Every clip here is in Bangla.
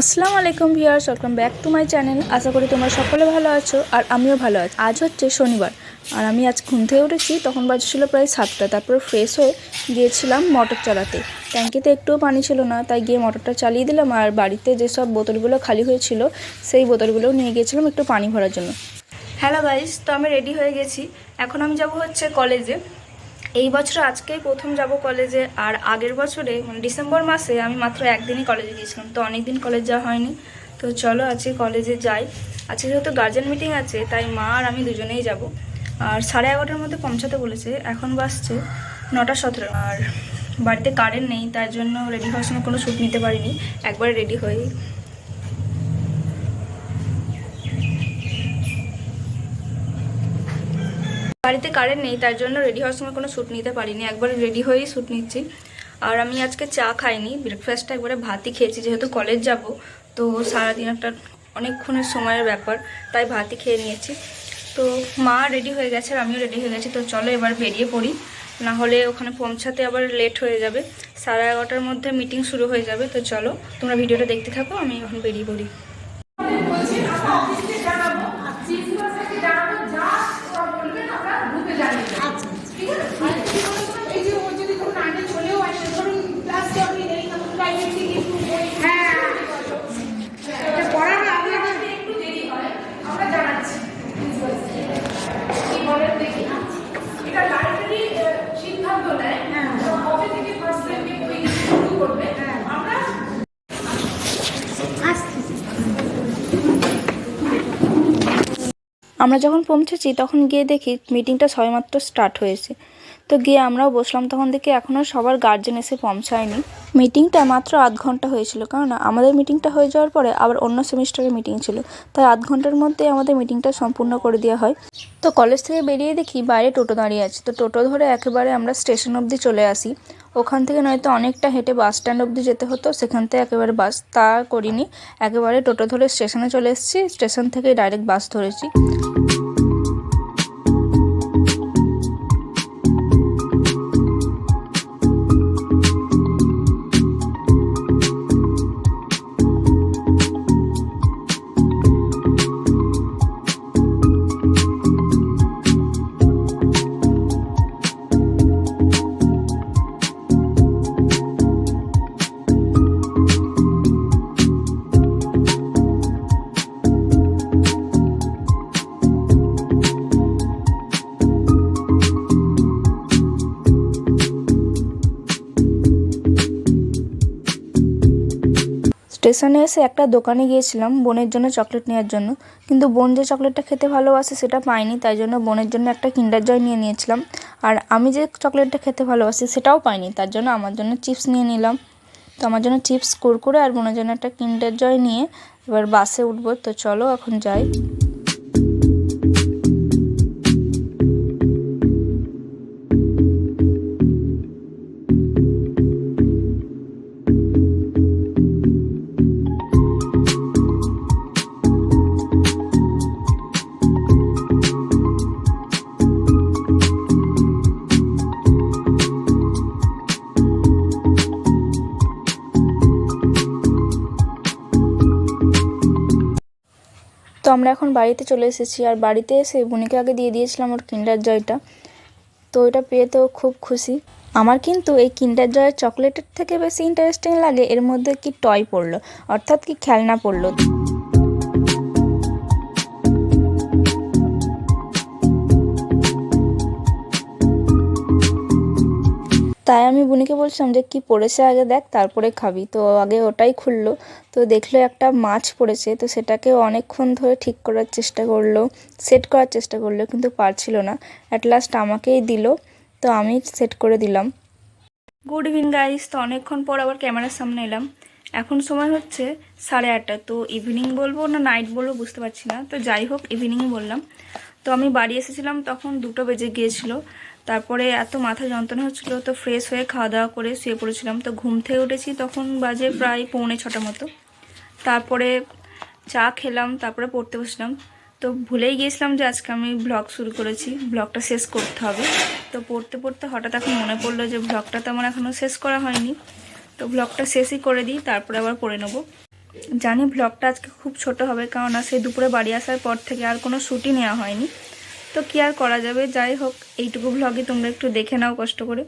আসসালামু আলাইকুম viewers welcome back to my channel আশা করি তোমরা সকলে ভালো আছো আর আমিও ভালো আছি। আজ হচ্ছে শনিবার, আর আমি আজ ঘুম থেকে উঠেছি, তখন বাজছিল প্রায় সাতটা, তারপর ফ্রেশ হয়ে গিয়েছিলাম মোটর চালাতে। ট্যাঙ্কিতে একটুও পানি ছিল না, তাই গিয়ে মোটরটা চালিয়ে দিলাম, আর বাড়িতে যেসব বোতলগুলো খালি হয়েছিল, সেই বোতলগুলোও নিয়ে গিয়েছিলাম একটু পানি ভরার জন্য। হ্যালো গাইজ তো আমি রেডি হয়ে গেছি। এখন আমি যাব হচ্ছে কলেজে এই বছর আজকেই প্রথম যাব কলেজে, আর আগের বছরে মানে ডিসেম্বর মাসে আমি মাত্র একদিনই কলেজে গিয়েছিলাম, তো অনেক দিন কলেজ যাওয়া হয়নি। তো চলো আজকে কলেজে যাই। আজকে যেহেতু গার্জেন মিটিং আছে, তাই মা আর আমি দুজনেই যাব। আর সাড়ে এগারোটার মধ্যে পৌঁছাতে বলেছে, এখন বাসছে নটা সতেরো। আর বাড়িতে কারেন্ট নেই তার জন্য রেডি হওয়ার সময় কোনো শ্যুট নিতে পারিনি, একবারে রেডি হয়ে বাড়িতে কারেন্ট নেই, তার জন্য রেডি হওয়ার সময় কোনো শ্যুট নিতে পারিনি। একবার রেডি হয়েই শ্যুট নিচ্ছি। আর আমি আজকে চা খাইনি ব্রেকফাস্টটা একবারে ভাতই খেয়েছি, যেহেতু কলেজ যাব, তো সারাদিন একটা অনেকক্ষণের সময়ের ব্যাপার, তাই ভাতই খেয়ে নিয়েছি। তো মা রেডি হয়ে গেছে আর আমিও রেডি হয়ে গেছি, তো চলো এবার বেরিয়ে পড়ি। না হলে ওখানে পৌঁছাতে আবার লেট হয়ে যাবে। সাড়ে এগারোটার মধ্যে মিটিং শুরু হয়ে যাবে, তো চলো তোমরা ভিডিওটা দেখতে থাকো, আমি এখন বেরিয়ে পড়ি এই যে ও যদি ধরুন আগে চলেও আসে ধরুন ক্লাস আমি নেই তখন প্রাইভেট থেকে একটু হ্যাঁ এটা পড়ার আগে আগে একটু দেরি হয় আমরা জানাচ্ছি কি বলেন দেখি এটা লাইব্রেরি সিদ্ধান্ত নেয় তো কবে থেকে ফার্স্ট টাইমে ওই শুরু করবে আমরা আমরা যখন পৌঁছেছি, তখন গিয়ে দেখি মিটিংটা সবেমাত্র স্টার্ট হয়েছে। তো গিয়ে আমরাও বসলাম, তখন দেখি এখনও সবার গার্জেন এসে পৌঁছায়নি। মিটিংটা মাত্র আধ ঘণ্টা হয়েছিল, কারণ আমাদের মিটিংটা হয়ে যাওয়ার পরে আবার অন্য সেমিস্টারের মিটিং ছিল। তাই আধ ঘণ্টার মধ্যে আমাদের মিটিংটা সম্পূর্ণ করে দেওয়া হয়। তো কলেজ থেকে বেরিয়ে দেখি বাইরে টোটো দাঁড়িয়ে আছে। তো টোটো ধরে একেবারে আমরা স্টেশন অবধি চলে আসি। ওখান থেকে নয়তো অনেকটা হেঁটে বাস স্ট্যান্ড অব্দি যেতে হতো, সেখান থেকে একেবারে বাস তা করিনি। একেবারে টোটো ধরে স্টেশনে চলে এসেছি, স্টেশন থেকে ডাইরেক্ট বাস ধরেছি। স্টেশনে এসে একটা দোকানে গিয়েছিলাম বোনের জন্য চকলেট নেওয়ার জন্য। কিন্তু বোন যে চকলেটটা খেতে ভালোবাসে সেটা পাইনি তাই জন্য বোনের জন্য একটা কিন্ডার জয় নিয়ে নিয়েছিলাম। আর আমি যে চকলেটটা খেতে ভালোবাসি সেটাও পাইনি তার জন্য আমার জন্য চিপস নিয়ে নিলাম। তো আমার জন্য চিপস, কুরকুরে আর বোনের জন্য একটা কিন্ডার জয় নিয়ে এবার বাসে উঠবো। তো চলো এখন যাই। তো আমরা এখন বাড়িতে চলে এসেছি আর বাড়িতে এসে বোনকে আগে দিয়ে দিয়েছিলাম ওর কিন্ডার জয়টা। তো ওটা পেয়ে তো খুব খুশি। আমার কিন্তু এই কিন্ডার জয়ের চকলেটের থেকে বেশি ইন্টারেস্টিং লাগে, এর মধ্যে কি টয় পড়ল, অর্থাৎ কি খেলনা পড়ল। তাই আমি বুনিকে বলছিলাম যে, কি পড়েছে আগে দেখ, তারপরে খাবি। তো আগে ওটাই খুললো। তো দেখল একটা মাছ পড়েছে, তো সেটাকে অনেকক্ষণ ধরে ঠিক করার চেষ্টা করল, সেট করার চেষ্টা করল, কিন্তু পারছিল না। অ্যাট লাস্ট আমাকেই দিল, তো আমি সেট করে দিলাম। গুড ইভিনিং গাইস তো অনেকক্ষণ পর আবার ক্যামেরার সামনে এলাম। এখন সময় হচ্ছে সাড়ে আটটা। তো ইভিনিং বলব না নাইট বলব বুঝতে পারছি না। তো যাই হোক ইভিনিংই বললাম। তো আমি বাড়ি এসেছিলাম তখন দুটো বেজে গিয়েছিল। তারপরে এত মাথা যন্ত্রণা হচ্ছিল, তো ফ্রেশ হয়ে খাওয়া দাওয়া করে শুয়ে পড়েছিলাম। তো ঘুম থেকে উঠেছি তখন বাজে প্রায় পৌনে ছটা মতো। তারপরে চা খেলাম, তারপরে পড়তে বসলাম। তো ভুলেই গিয়েছিলাম যে আজকে আমি ব্লগ শুরু করেছি ব্লগটা শেষ করতে হবে। তো পড়তে পড়তে হঠাৎ এখন মনে পড়ল যে ব্লগটা তো আমার এখনও শেষ করা হয়নি। তো ব্লগটা শেষই করে দিই, তারপরে আবার পড়ে নেব। জানি ব্লগটা আজকে খুব ছোট হবে আর সেই দুপুরে বাড়ি আসার পর থেকে আর কোনো শ্যুটই নেওয়া হয়নি। তো কি আর করা যাবে? যাই হোক, এইটুকু ভ্লগে তোমরা একটু দেখে নাও কষ্ট করে।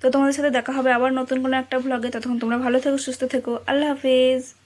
তো তোমাদের সাথে দেখা হবে আবার নতুন কোনো একটা ভ্লগে ততক্ষণ তোমরা ভালো থেকো, সুস্থ থেকো। আল্লাহ হাফিজ।